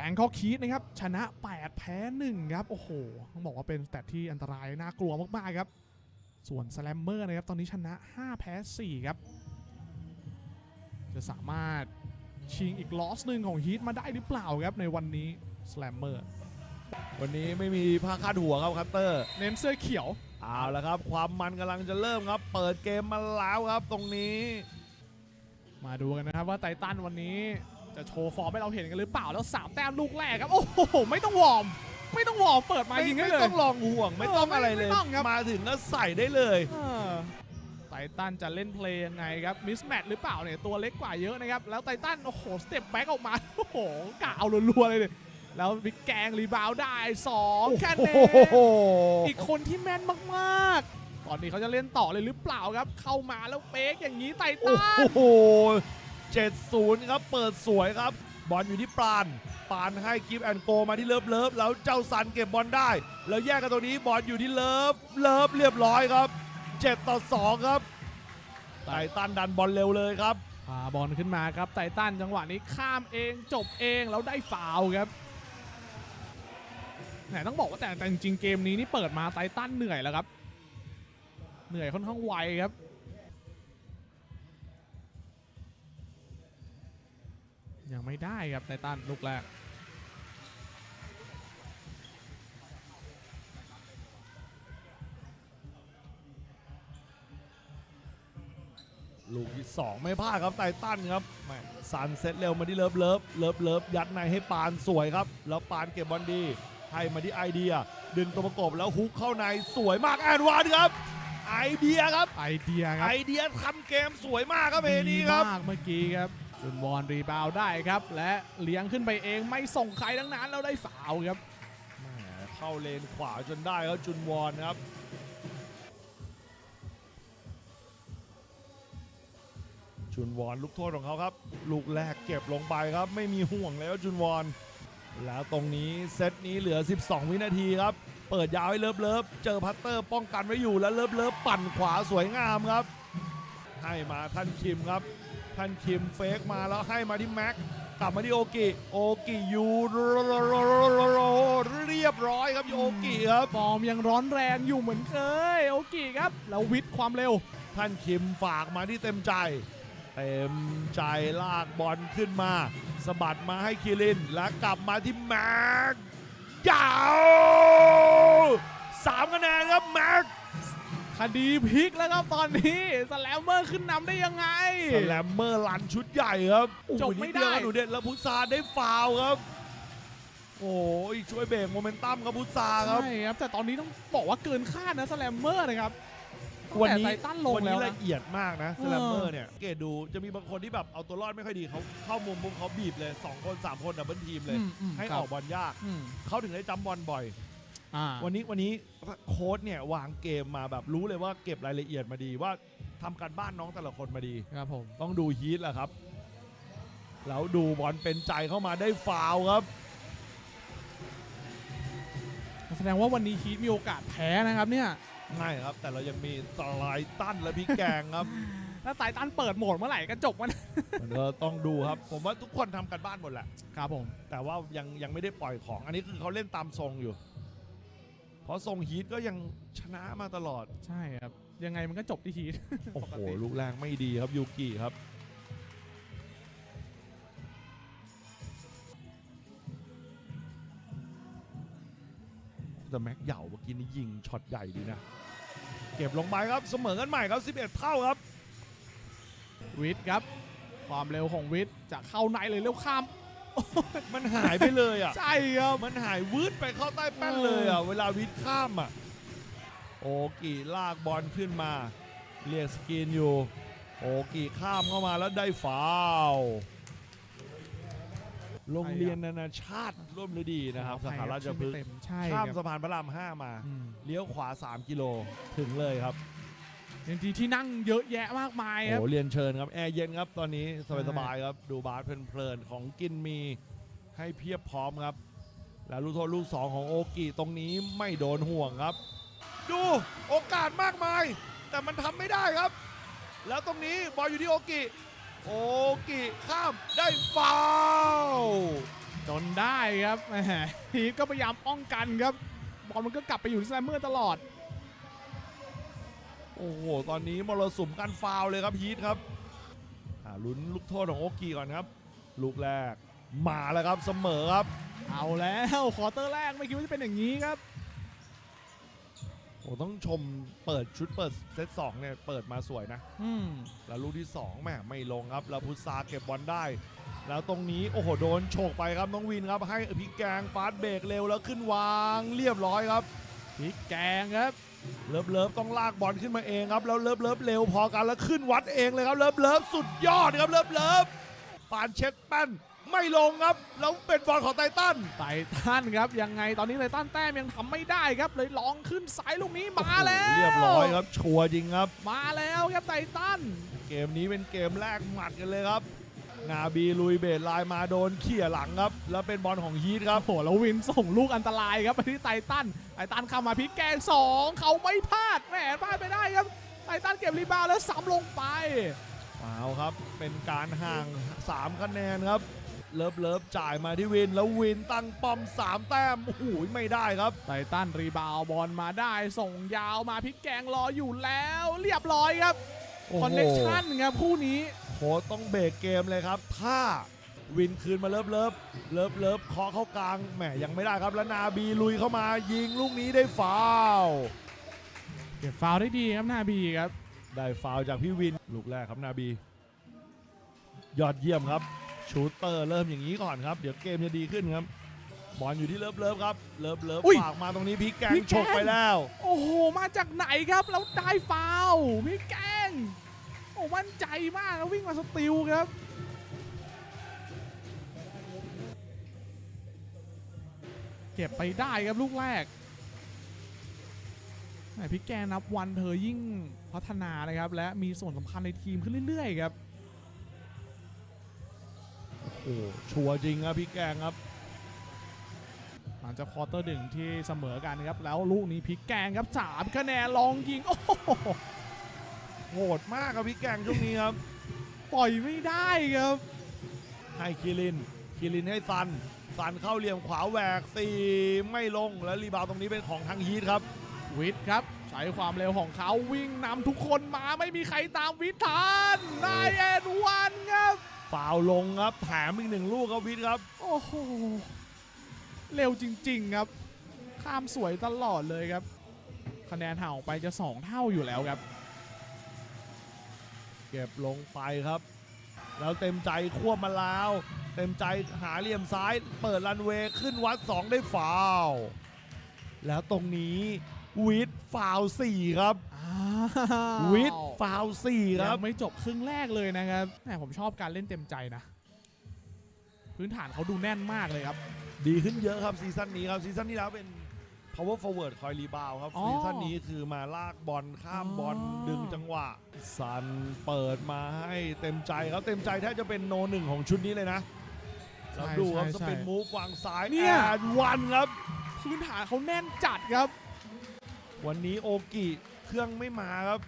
แบงคอกคีดนะครับ ชนะ 8 แพ้ 1 ครับ โอ้โห ต้องบอกว่าเป็นสแตทที่อันตราย น่ากลัวมากๆครับ ส่วนสแลมเมอร์นะครับ ตอนนี้ชนะ 5 แพ้ 4 ครับ จะสามารถชิงอีกลอสหนึ่งของฮีทมาได้หรือเปล่าครับ ในวันนี้สแลมเมอร์วันนี้ไม่มีผ้าคาดหัวครับคัตเตอร์ เน้นเสื้อเขียวเอาละครับ ความมันกำลังจะเริ่มครับ เปิดเกมมาแล้วครับตรงนี้ มาดูกันนะครับว่าไททันวันนี้ จะโชว์ฟอร์มให้เราเห็นกันหรือเปล่าแล้วสามแต้มลูกแรกครับ โอ้โห ไม่ต้องวอร์มไม่ต้องวอร์มเปิดมายิงได้เลย ไม่ต้องลองห่วงไม่ต้องอะไรเลย มาถึงแล้วใส่ได้เลยไททันจะเล่นเพลย์ยังไงครับมิสแมทหรือเปล่าเนี่ยตัวเล็กกว่าเยอะนะครับ แล้วไททันโอ้โหสเต็ปแบ็คออกมาโอ้โหกาวอาลัวๆเลยเยแล้วบิ๊กแกงรีบาวได้2คะแนนอีกคนที่แมนมากๆ ตอนนี้เขาจะเล่นต่อเลยหรือเปล่าครับ เข้ามาแล้วเฟกอย่างนี้ไททัน 70 ครับ เปิดสวยครับ บอลอยู่ที่ปานปานให้กิฟแอนโกมาที่เลิฟเลิฟแล้วเจ้าซันเก็บบอลได้ แล้วแยกกันตรงนี้บอลอยู่ที่เลิฟเลิฟเรียบร้อยครับ 7 ต่อ 2 ครับไต่ตันดันบอลเร็วเลยครับพาบอลขึ้นมาครับไต่ตันจังหวะนี้ข้ามเองจบเองแล้วได้ฟาวครับแหนต้องบอกว่าแต่แต่จริงเกมนี้นี่เปิดมาไทตันเหนื่อยแล้วครับ เหนื่อยค่อนข้างไวครับ ยังไม่ได้ครับไททันลูกแรกลูกที่ 2 ไม่พลาดครับไททันครับแม่ซันเซตเร็วมาที่เลิฟเลิฟเลิฟเลิฟยัดในให้ปานสวยครับ แล้วปานเก็บบอลดีให้มาที่ไอเดีย ดึงตัวประกบแล้วฮุกเข้าในสวยมากแอนวานครับไอเดียครับไอเดียครัไอบเดียทำเกมสวยมากครับเอนี้ครับดีมากเมื่อกี้ครับ จุนวอนรีบาวได้ครับ และเลี้ยงขึ้นไปเองไม่ส่งใครทั้งนั้นแล้วได้ฟาวครับเข้าเลนขวาจนได้ครับจุนวอนครับจุนวอนลูกโทษของเขาครับ ลูกแรกเก็บลงไปครับ ไม่มีห่วงเลยว่าจุนวอน แล้วตรงนี้เซตนี้เหลือ 12 วินาทีครับ เปิดยาวให้เลิฟเลิฟเจอพัตเตอร์ป้องกันไว้อยู่แล้วเลิฟเลิฟปั่นขวาสวยงามครับ ให้มาท่านคิมครับ ท่านคิมเฟกมาแล้วให้มาที่แม็กกลับมาที่โอกิโอกิยูเรียบร้อยครับโอกิครับฟอร์มยังร้อนแรงอยู่เหมือนเคยโอกิครับแล้ววิทย์ความเร็ว ท่านคิมฝากมาที่เต็มใจ เต็มใจลากบอลขึ้นมาสะบัดมาให้คิรินแล้วกลับมาที่แม็กยาวสามคะแนนครับแม็ก คดีพลิกแล้วครับตอนนี้สแลมเมอร์ขึ้นนำได้ยังไง สแลมเมอร์ลันชุดใหญ่ครับจบไม่โอ้โหนิเยวได้ครับหนูเด็ดแล้วพุทธาได้ฟาวล์ครับ โอ้ยช่วยเบรกโมเมนตัมครับพุทธาครับใช่ครับ แต่ตอนนี้ต้องบอกว่าเกินคาดนะสแลมเมอร์นะครับวันนี้แต่ไททันลงวันแล้นี้วนะละเอียดมากนะเอสอแลมเมอร์เนี่ยเกดดูจะมีบางคนที่แบบเอาตัวรอดไม่ค่อยดีเขาเข้ามุมปุ๊บเขาบีบเลย 2 คน 3 คนดับเบิลทีมเลยอืมอืมให้ครัอบอกบอลยากอืมเขาถึงได้จำบอลบ่อย อ่า วันนี้วันนี้โค้ชเนี่ยวางเกมมาแบบรู้เลยว่าเก็บรายละเอียดมาดีว่าทำการบ้านน้องแต่ละคนมาดี ครับผม ต้องดูฮีทแหละครับ แล้วดูบอลเป็นใจเข้ามาได้ฟาวล์ครับ แสดงว่าวันนี้ฮีทมีโอกาสแพ้นะครับเนี่ย ง่ายครับ แต่เรายังมีสไลตันและพี่แกงครับ ถ้าไททันเปิดโหมดเมื่อไหร่ก็จบมัน มันก็ต้องดูครับ ผมว่าทุกคนทำกันบ้านหมดแหละ ครับผม แต่ว่ายังยังไม่ได้ปล่อยของ อันนี้คือเขาเล่นตามทรงอยู่ เพราะทรงฮีทก็ยังชนะมาตลอด ใช่ครับ ยังไงมันก็จบที่ฮีทโอ้ปโหกติลูกแรงไม่ดีครับยูกิครับ แต่แม็กเหย่าเมื่อกี้นี่ยิงช็อตใหญ่ดีนะ เก็บลงไปครับเสมอกันใหม่ครับ 11 เท่าครับ วิทย์ครับ ความเร็วของวิทย์จะเข้าในเลยเร็วข้าม มันหายไปเลยอะใช่ครับมันหายวืดไปเข้าใต้แป้นเลยอะเวลาวิทย์ข้ามอะโอกิลากบอลขึ้นมา เรียกสกรีนอยู่ โอกิข้ามเข้ามาแล้วได้ฟาวล์โรงเรียนนานาชาติร่วมฤดีนะครับสาขาราชพฤกษ์เต็มใช่ข้ามคสะรับพานพระราม5มาอืมเลี้ยวขวา 3 กิโลถึงเลยครับ ยังดีที่นั่งเยอะแยะมากมายครับโอ้เรียนเชิญครับแอร์เย็นครับตอนนี้สบายๆครับดูบาสเพลินๆของกินมีให้เพียบพร้อมครับ แล้วลูกโทษลูก2ของโอกิตรงนี้ไม่โดนห่วงครับ ดูโอกาสมากมาย แต่มันทำไม่ได้ครับ แล้วตรงนี้บอลอยู่ที่โอกิโอกิข้ามได้ฟาวล์จนได้ครับแหมฮีทก็พยายามป้องกันครับบอลมันก็กลับไปอยู่ที่แซมเมอร์ตลอด โอ้โห ตอนนี้มรสุมการฟาวล์เลยครับฮีทครับอ่าลุ้นลูกโทษของโอกีก่อนครับ ลูกแรกมาแล้วครับเสมอครับ เอาแล้วควอเตอร์แรกไม่คิดว่าจะเป็นอย่างนี้ครับโอ้ต้องชมเปิดชุดเปิดเซตสองเนี่ยเปิดมาสวยนะอืมแล้วลูกที่2แหม่ไม่ลงครับ แล้วพุทธาเก็บบอลได้ แล้วตรงนี้โอ้โหโดนโฉกไปครับน้องวินครับ ให้พลิกแกงฟาสต์เบรกเร็วแล้วขึ้นวางเรียบร้อยครับพริกแกงครับ เลิฟเลิฟต้องลากบอลขึ้นมาเองครับแล้วเลิฟเลิฟเร็วพอกันแล้วขึ้นวัดเองเลยครับเลิฟเลิฟสุดยอดครับเลิฟเลิฟปานเช็ดแป้นไม่ลงครับแล้วเป็นบอลของไททันไททันครับยังไงตอนนี้ไททันแต้มยังทำไม่ได้ครับเลยลองขึ้นสายลูกนี้มาแล้วโอ้โหเรียบร้อยครับชัวร์จริงครับ มาแล้วครับไททันเกมนี้เป็นเกมแรกหมัดกันเลยครับ นาบีลุยเบสไลน์มาโดนเขี่ยหลังครับ แล้วเป็นบอลของฮีทครับโอ้โหแล้ววินส่งลูกอันตรายครับไปที่ไททันไททันเข้ามาพลิกแกงสองเขาไม่พลาดแหมพลาดไปได้ครับไททันเก็บรีบาวด์แล้วซ้ำลงไปเอาครับเป็นการห่าง 3 คะแนนครับ เลิฟเลิฟจ่ายมาที่วิน แล้ววินตั้งป้อม 3 แต้มโอ้โหไม่ได้ครับไททันรีบาวด์บอลมาได้ ส่งยาวมาพลิกแกงรออยู่แล้ว เรียบร้อยครับโอ้โหคอนเนคชั่นครับคู่นี้ โค้ชต้องเบรกเกมเลยครับ ถ้าวินคืนมาเลิฟเลิฟเลิฟเลิฟเคาะเข้ากลางแหมยังไม่ได้ครับแล้วนาบีลุยเข้ามายิงลูกนี้ได้ฟาวล์เก็บฟาวล์ได้ดีครับนาบีครับ ได้ฟาวล์จากพี่วินลูกแรกครับนาบี ยอดเยี่ยมครับชูเตอร์เริ่มอย่างนี้ก่อนครับ เดี๋ยวเกมจะดีขึ้นครับบอลอยู่ที่เลิฟเลิฟครับ เลิฟเลิฟอุ้ยฝากมาตรงนี้พลิกแกงพลิกแกงฉกไปแล้ว โอ้โห มาจากไหนครับ แล้วได้ฟาวล์พี่แกงโอ้มั่นใจมากวิ่งมาสติลครับเก็บไปได้ครับลูกแรกพี่แกนับวันเธอยิ่งพัฒนานะครับ และมีส่วนสำคัญในทีมขึ้นเรื่อยๆครับโอ้โหชัวร์จริงครับพี่แกงครับหลังจากควอเตอร์หนึ่งที่เสมอกันครับ แล้วลูกนี้พลิกแกงครับสามคะแนนลองยิง โอ้โห โหดมากครับพี่แกงช่วงนี้ครับ ปล่อยไม่ได้ครับ ให้คิรินคิรินให้ซันซันเข้าเหลี่ยมขวาแหวกสี่ไม่ลงแล้วรีบาวด์ตรงนี้เป็นของทางฮีทครับ วิทย์ครับ ใช้ความเร็วของเขาวิ่งนำทุกคนมาไม่มีใครตามวิทย์ทันได้เอ็นวันครับฟาวล์ลงครับแถมอีกหนึ่งลูกครับวิทย์ครับ โอ้โหเร็วจริง ๆครับ ข้ามสวยตลอดเลยครับ คะแนนห่างออกไปจะ 2 เท่าอยู่แล้วครับ เก็บลงไปครับ แล้วเต็มใจควบมาแล้ว เต็มใจหาเหลี่ยมซ้าย เปิดรันเวย์ขึ้นวัด 2 ได้ฟาวล์แล้วตรงนี้วิทย์ฟาวล์สี่ครับ วิทย์ฟาวล์สี่คยัรับงไม่จบครึ่งแรกเลยนะครับแหมผมชอบการเล่นเต็มใจนะ พื้นฐานเขาดูแน่นมากเลยครับ ดีขึ้นเยอะครับซีซั่นนี้ครับซีซั่นที่แล้วเป็น power forward คอยรีบาวครับอ๋อ ซีซั่นนี้คือมาลากบอลข้ามบอลอ๋อดึงจังหวะ ซันเปิดมาให้เต็มใจครับเต็มใจแทบจะเป็นโนหนึ่งของชุดนี้เลยนะแล้วดูครับสเปนมูฟวางซ้ายเนี่ย แอดวันครับ พื้นฐานเขาแน่นจัดครับ วันนี้โอกิเครื่องไม่มาครับ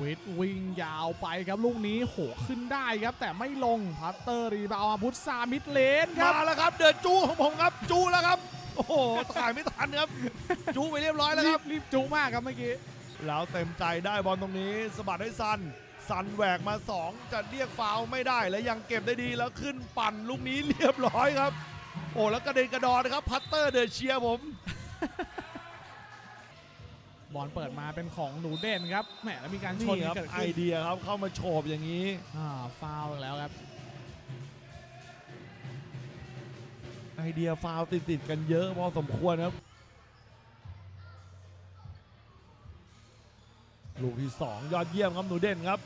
วิทย์วิ่งยาวไปครับลูกนี้โหขึ้นได้ครับ แต่ไม่ลงพัตเตอร์รีบาวด์มาพุทธซามิดเลนครับ มาแล้วครับ เดินจูของผมครับ จูแล้วครับ โอ้โหถ่ายไม่ทันครับ จูไปเรียบร้อยแล้วรีครับบรีบจุมากครับเมื่อกี้ แล้วเต็มใจได้บอลตรงนี้สะบัดให้ซันซันแหวกมา 2 จะเรียกฟาวล์ไม่ได้และยังเก็บได้ดีแล้วขึ้นปั่นลูกนี้เรียบร้อยครับ โอ้แล้วกระเด็นกระดอนนะครับ พัตเตอร์เดอะเชียร์ผม บอลเปิดมาเป็นของหนูเด่นครับแหมแล้วมีการชนนี่ครับเกิดไอขึ้นเดียครับเข้ามาโฉบอย่างนี้ อ่าฟาวล์อีกแล้วครับ ไอเดียฟาวติดๆกันเยอะพอสมควรครับ ลูกที่ 2 ยอดเยี่ยมครับหนูเด่นครับ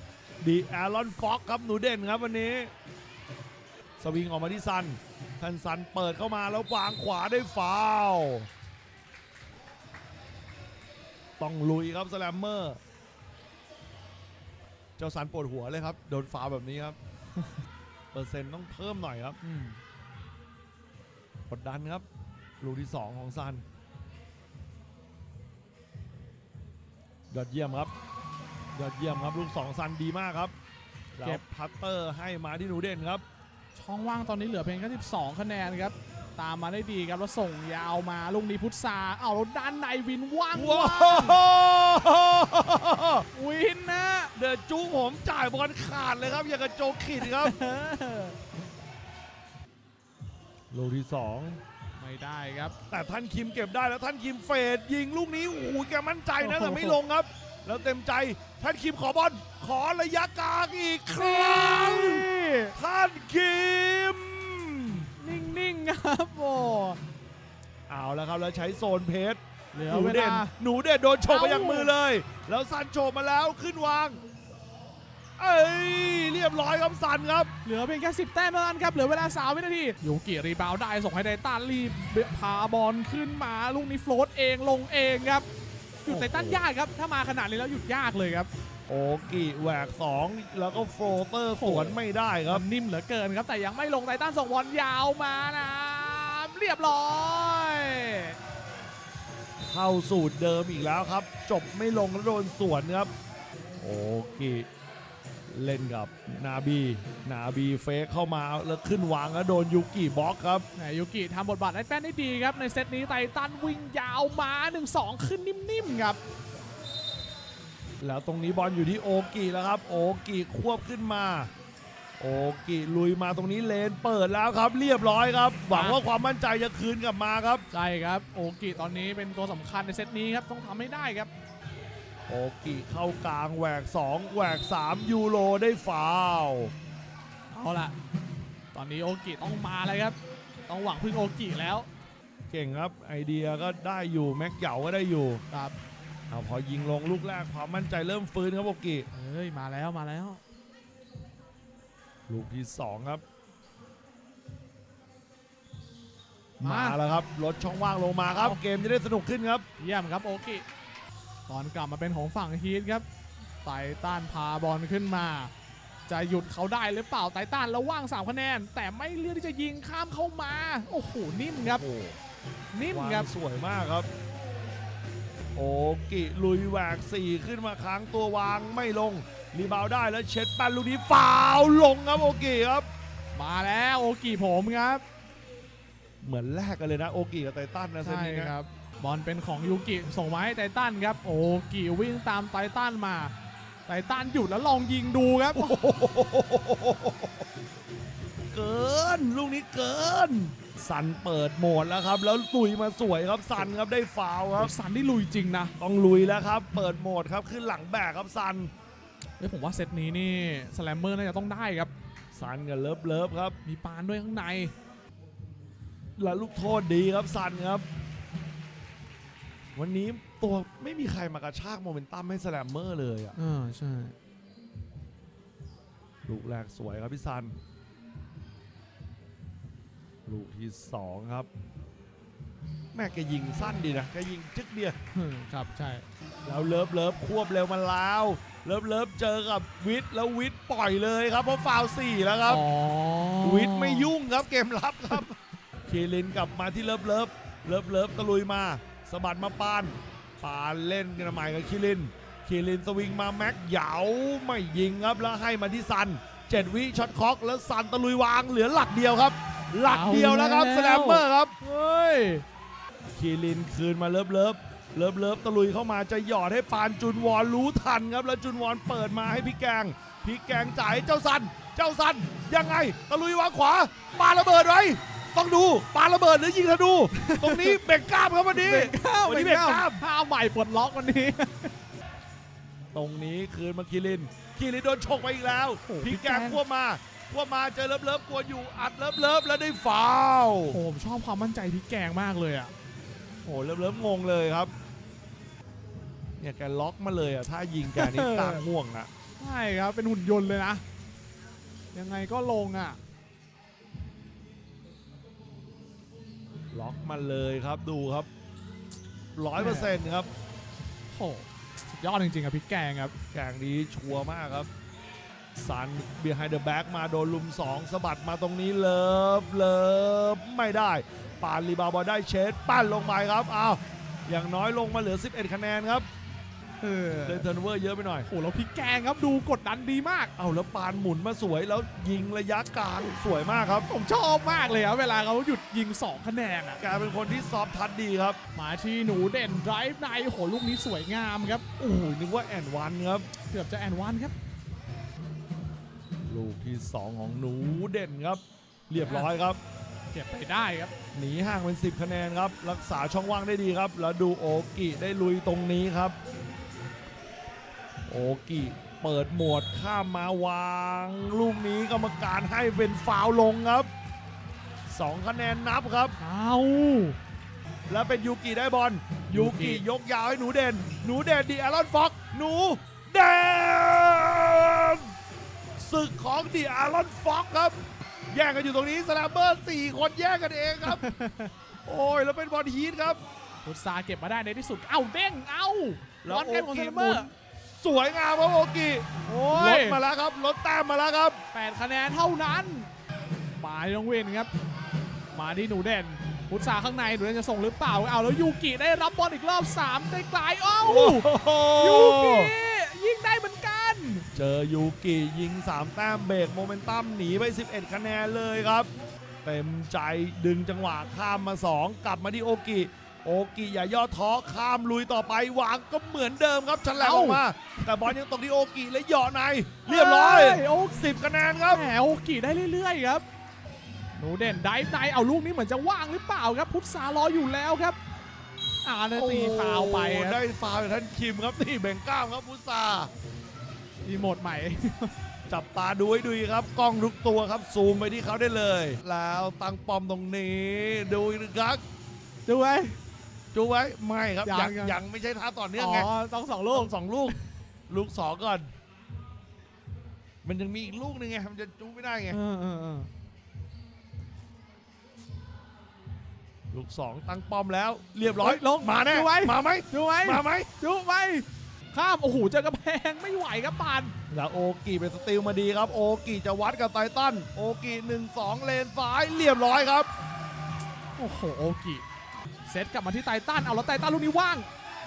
ดีแอรอนฟ็อกครับหนูเด่นครับวันนี้ สวิงออกมาที่ซันทันซันเปิดเข้ามาแล้ววางขวาได้ฟาวต้องลุยครับสแลมเมอร์เจ้าซันปวดหัวเลยครับ โดนฟาวแบบนี้ครับ เปอร์เซ็นต์ต้องเพิ่มหน่อยครับอื ดดันครับ ลูกที่ 2 ของซัน ยอดเยี่ยมครับ ยอดเยี่ยมครับ ลูก 2 ซันดีมากครับแล้วพัตเตอร์ให้มาที่หนูเด่นครับ ช่องว่างตอนนี้เหลือเพียงแค่12 คะแนนครับ ตามมาได้ดีครับ แล้วส่งยาวมาลูกนี้พุทธาเอาแล้วด้านในวินว่างว้าว่างววินนะ เดอะจูผมจ่ายบอลขาดเลยครับ อย่างกับโจขิดครับ ลูกที่สองไม่ได้ครับ แต่ท่านคิมเก็บได้แล้วท่านคิมเฟดยิงลูกนี้โอ้โหแกมั่นใจนะโอ้โหแต่ไม่ลงครับ แล้วเต็มใจท่านคิมขอบอลขอระยะกลางอีกครั้งท่านคิม นิ่ง ๆ ครับโอ้เอาแล้วครับแล้วใช้โซนเพชรเหลือหนูเวเด่นลาหนูเด่นโดนโฉบไปเอ้าอย่างมือเลย แล้วซันโฉบมาแล้วขึ้นวาง เอ้ยเรียบร้อยครับซันครับเหลือเพียงแค่ 10 แต้มเท่านั้นครับ เหลือเวลา 3 วินาทียูกิรีบาวด์ได้ส่งให้ไดตันรีบพาบอลขึ้นมาลูกนี้โฟลตเองลงเองครับหยุดไดตันยากครับ ถ้ามาขนาดนี้แล้วหยุดยากเลยครับ โอกิแหวก 2 แล้วก็โฟลเตอร์สวนไม่ได้ครับ นิ่มเหลือเกินครับแต่ยังไม่ลงไดตันส่งบอลยาวมานะเรียบร้อย เข้าสูตรเดิมอีกแล้วครับ จบไม่ลงแล้วโดนสวนครับ โอกิ เล่นกับนาบี นาบีเฟกเข้ามาแล้วขึ้นวางแล้วโดนยูกิบล็อกครับแหมยูกิทำบทบาทได้แป้นได้ดีครับ ในเซตนี้ไททันวิ่งยาวมา 1-2 ขึ้นนิ่มๆครับ แล้วตรงนี้บอลอยู่ที่โอกิแล้วครับ โอกิควบขึ้นมา โอกิลุยมาตรงนี้เลนเปิดแล้วครับ เรียบร้อยครับ หวังว่าความมั่นใจจะคืนกลับมาครับ ใช่ครับ โอกิตอนนี้เป็นตัวสำคัญในเซตนี้ครับต้องทำให้ได้ครับ โอกิเข้ากลางแหวก 2 แหวก 3 ยูโรได้ฟาวล์เอาล่ะตอนนี้โอกิต้องมาเลยครับ ต้องหวังพึ่งโอกิแล้ว เก่งครับไอเดียก็ได้อยู่แม็กเหยาก็ได้อยู่ครับเอาพอยิงลงลูกแรกความมั่นใจเริ่มฟื้นครับโอกิเฮ้ยมาแล้วมาแล้ว ลูกที่ 2 ครับ มามาแล้วครับลดช่องว่างลงมาครับเอาเกมจะได้สนุกขึ้นครับ เยี่ยมครับโอกิ ตอนกลับมาเป็นของฝั่งฮีทครับไตตันพาบอลขึ้นมา จะหยุดเขาได้หรือเปล่าไตตันแล้วว่าง3คะแนน แต่ไม่เลือกที่จะยิงข้ามเข้ามา โอ้โหนิ่มครับโอ้นิ่มวางครับสวยมากครับ โอกิลุยแหวก4ขึ้นมาค้างตัววางไม่ลงรีบาวด์ได้แล้วเช็ดแปันลูกนี้ฟาวล์ลงครับโอกิครับ มาแล้วโอกิผมครับ เหมือนแลกกันเลยนะโอกิกับไททันนะเซตใช่นี้นะครับ บอลเป็นของยูกิส่งมาให้ไททันครับโอกิวิ่งตามไททันมาไททันหยุดแล้วลองยิงดูครับ เกินลูกนี้เกินซันเปิดโหมดแล้วครับ แล้วลุยมาสวยครับซันครับได้ฟาวล์ครับ สันที่ลุยจริงนะ ต้องลุยแล้วครับ เปิดโหมดครับขึ้นหลังแบกครับซันเฮ้ยผมว่าเซตนี้นี่สแลมเมอร์น่าจะต้องได้ครับซันกับเลิฟเลิฟครับ มีปานด้วยข้างใน แล้วลูกโทษดีครับซันครับ วันนี้ตัวไม่มีใครมากระชากโมเมนตัมให้สแลมเมอร์เลยอะเออใช่ ลูกแรกสวยครับพี่ซัน ลูกที่สองครับ แม่แกยิงสั้นดีนะแกยิงจึ๊กเดียว ครับใช่ แล้วเลิฟเลิฟควบเร็วมาแล้ว เลิฟเลิฟเจอกับวิทย์แล้ววิทย์ปล่อยเลยครับเพราะฟาวล์สี่แล้วครับ อ๋อวิทย์ไม่ยุ่งครับเกมรับครับ เคลินกลับมาที่เลิฟเลิฟเลิฟเลิฟตะลุยมา สะบัดมาปาน ปานเล่นกันใหม่กับคิริน คิรินสวิงมาแม็กเหยาไม่ยิงครับแล้วให้มาที่ซันเจ็ดวิช็อตคล็อกแล้วซันตะลุยวางเหลือหลักเดียวครับ หลักเดียวแล้วครับสแลมเมอร์ครับเฮ้ยคีรินคืนมาเลิฟเลิฟเลิฟเลิฟตะลุยเข้ามาจะหยอดให้ปานจุนวอนรู้ทันครับ แล้วจุนวอนเปิดมาให้พี่แกง พี่แกงจ่ายให้เจ้าสัน เจ้าสันยังไงตะลุยวางขวาปาระเบิดไว้ ต้องดูปาระเบิดหรือยิงธนู ตรงนี้เบ่งกล้ามครับวันนี้ วันนี้เบ่งกล้ามห้าใหม่ปลดล็อกวันนี้ ตรงนี้คืนมาคีรินคีรินโดนฉกไปอีกแล้วโอ้โหพี่แกงพี่แกงควบมาควบมาเจอเลิฟเลิฟกวนอยู่อัดเลิฟเลิฟแล้วได้ฟาวล์โอ้ผมชอบความมั่นใจพี่แกงมากเลยอะโอ้โหเริ่มเริ่มงงเลยครับเนี่ยแกล็อกมาเลยอะถ้ายิงแกนี่ตางห่วงอะใช่ครับเป็นหุ่นยนต์เลยนะยังไงก็ลงอะ ล็อกมาเลยครับดูครับร้อยเปอร์เซ็นต์ครับโอ้สุดยอดจริงๆอะพี่แกงครับ แข่งนี้ชัวร์มากครับซัน behind the back มาโดนลุม2สะบัดมาตรงนี้เลิฟเลิฟไม่ได้ปานรีบาวด์บอลได้เชดปั้นลงไปครับอ้าวอย่างน้อยลงมาเหลือ 11 คะแนนครับ เออเลยเทิร์นเวอร์เยอะไปหน่อย โอ้โหแล้วพลิกแกงครับดูกดดันดีมาก เอาแล้วปานหมุนมาสวยแล้วยิงระยะกลางสวยมากครับ ผมชอบมากเลยครับเวลาเขาหยุดยิง 2 คะแนนอะกลายเป็นคนที่ซอฟทัดดีครับ มาที่หนูเด่นไดรฟ์ในโอ้โหลูกนี้สวยงามครับโอ้โหนึกว่าแอนวันครับ เกือบจะแอนวันครับ ลูกที่ 2 ของหนูเด่นครับ เรียบร้อยครับเก็บไปได้ครับหนีห่างเป็น 10 คะแนนครับ รักษาช่องว่างได้ดีครับ แล้วดูโอกิได้ลุยตรงนี้ครับ โอกิเปิดหมวดข้ามมาวางลูกนี้กรรมการให้เป็นฟาวลงครับ2คะแนนนับครับ เอาแล้วเป็นยูกิได้บอลยูกิยกยาวให้หนูเด่น หนูเด่นดีแอรอนฟ็อกหนูเด่นศึกของดีแอรอนฟ็อกครับ แย่งกันอยู่ตรงนี้สแลมเบอร์สี่คนแย่งกันเองครับ โอ้ยแล้วเป็นบอลฮีทครับพุทธาเก็บมาได้ในที่สุด เอ้าเด้ง เอ้าแล้วบอลเกมของโอเซกินเมอหมุร์น สวยงามครับโอกิโอ้ลยดมาแล้วครับลดแต้มมาแล้วครับ แปดคะแนนเท่านั้นมาที่น้องเวนครับ มาที่หนูเด่นพุทธาข้างในหนูเด่นจะส่งหรือเปล่าเอาแล้วยูกิได้รับบอลอีกรอบ3ได้ไกลเอ้าโอ้โหยูกิยิงได้เหมือนกัน เจอยูกิยิง 3 แต้มเบรกโมเมนตัมหนีไป 11 คะแนนเลยครับ เต็มใจดึงจังหวะข้ามมา 2 กลับมาที่โอกิ โอกิอย่าย่อท้อข้ามลุยต่อไปวางก็เหมือนเดิมครับฉลับออกมา แต่บอลยังตกที่โอกิและเหยาะในเรียบร้อยโอ้10คะแนนครับแหมโอกิได้เรื่อยๆครับหนูเด่นไดฟ์ในเอาลูกนี้เหมือนจะว่างหรือเปล่าครับ พุทธารออยู่แล้วครับอ่าเนี่ยตีฟาวล์ไปโอ้ครับได้ฟาวล์จากท่านคิมครับนี่แบ่งกล้ามครับพุทธาอีโมดใหม่ จับตาดูให้ดีครับกล้องทุกตัวครับซูมไปที่เขาได้เลย แล้วตั้งปอมตรงนี้ดูอีกครั้งดูไว้ จูไว้ไม่ครับยัยังงยัง ยังไม่ใช่ท่าต่อเนื่องอ๋ไงอต้องสองลูลูกกสองลูก ลูกสองก่อน มันยังมีอีกลูกหนึงไงมันจะจูไม่ได้ไง เออเออเออลูกสองตั้งป้อมแล้ว เรียบร้อยเฮ้ยลงมาแน่ดูไว้มาไหมดูไว้มาไหมดูไว้ข้ามโอ้โหเจอกระแพงไม่ไหวครับปาน แล้วโอกิเป็นสติลมาดีครับ โอกิจะวัดกับไททันโอกิหนึ่งสองเลนซ้ายเรียบร้อยครับ โอ้โหโอกิ เซตกลับมาที่ไททันเอาแล้วไททันลูกนี้ว่าง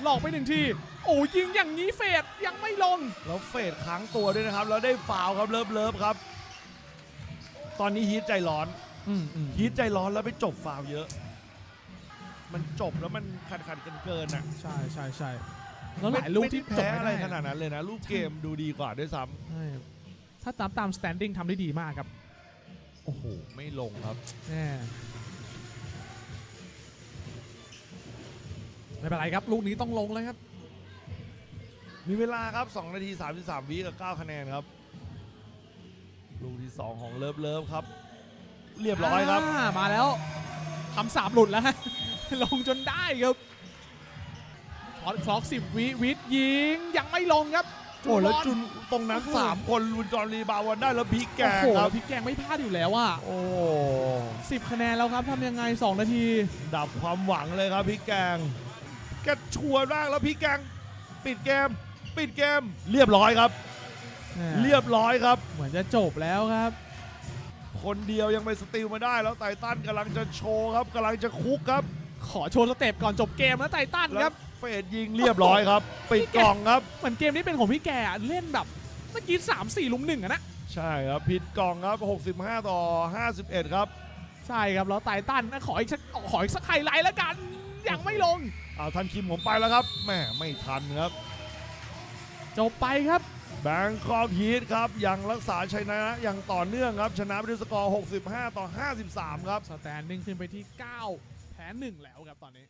หลอกไปหนึ่งที โอ้ยิงอย่างนี้เฟดยังไม่ลง แล้วเฟดค้างตัวด้วยนะครับ แล้วได้ฟาวล์ครับเลิฟเลิฟครับ ตอนนี้ฮีทใจร้อน อืมอืมฮีทใจร้อนแล้วไปจบฟาวล์เยอะ มันจบแล้วมันขัดขัดกันเกินอะใช่ใช่ใช่แล้วหลายลูกที่ไม่จบได้แพ้ไม่อะไรได้ขนาดนั้นเลยนะลูกเกมดูดีกว่าด้วยซ้ใช่ถ้าตามตาม standing ทำได้ดีมากครับำโอ้โหไม่ลงครับ แน่ ไม่เป็นไรครับ ลูกนี้ต้องลงแล้วครับ มีเวลาครับ 2 นาที 33 วิกับ 9 คะแนนครับ ลูกที่ 2 ของเลิฟเลิฟครับ เรียบร้อยครับามาแล้วคำสาบหลุดแล้วฮะ ลงจนได้ครับช็อตคล็อกสิบวิวิทย์ยิงยังไม่ลงครับโอ้แล้วบอจุนตรงนั้นโอ้โห3คนลุนจอร์รีบาววันได้แล้วพีกแกโอ้งโหครับพี่แกงไม่พลาดอยู่แล้วอะโอ้ สิบคะแนนแล้วครับทำยังไง 2 นาที ดับความหวังเลยครับพีกแกง แกชัวร์มากแล้วพีกแกงปิดเกม ปิดเกม เรียบร้อยครับ เรียบร้อยครับ เหมือนจะจบแล้วครับ คนเดียวยังไปสติลมาได้แล้วไททันกำลังจะโชว์ครับกำลังจะคุกครับ ขอโชว์สเต็ปก่อนจบเกมนะไททันคแล้รัวบเฟดยิงเรียบร้อยครับ ปิดกล่องครับ เหมือนเกมนี้เป็นของพี่แกอะเล่นแบบเมื่อกี้3 4ลุมหนึ่งอะนะใช่ครับผิดกล่องครับ 65 ต่อ 51 ครับ ใช่ครับ แล้วไททันนะขออีกสักขออีกสักไฮไลท์แล้วกัน ยังไม่ลง เอาทันคิมผมไปแล้วครับแหมไม่ทันครับ จบไปครับ แบงคอกฮีทครับยังรักษาชัยชนะอย่างต่อเนื่องครับ ชนะไปด้วยสกอร์ 65 ต่อ 53 ครับ สแตนดิ้งขึ้นไปที่ 9 แพ้ 1 แล้วครับตอนนี้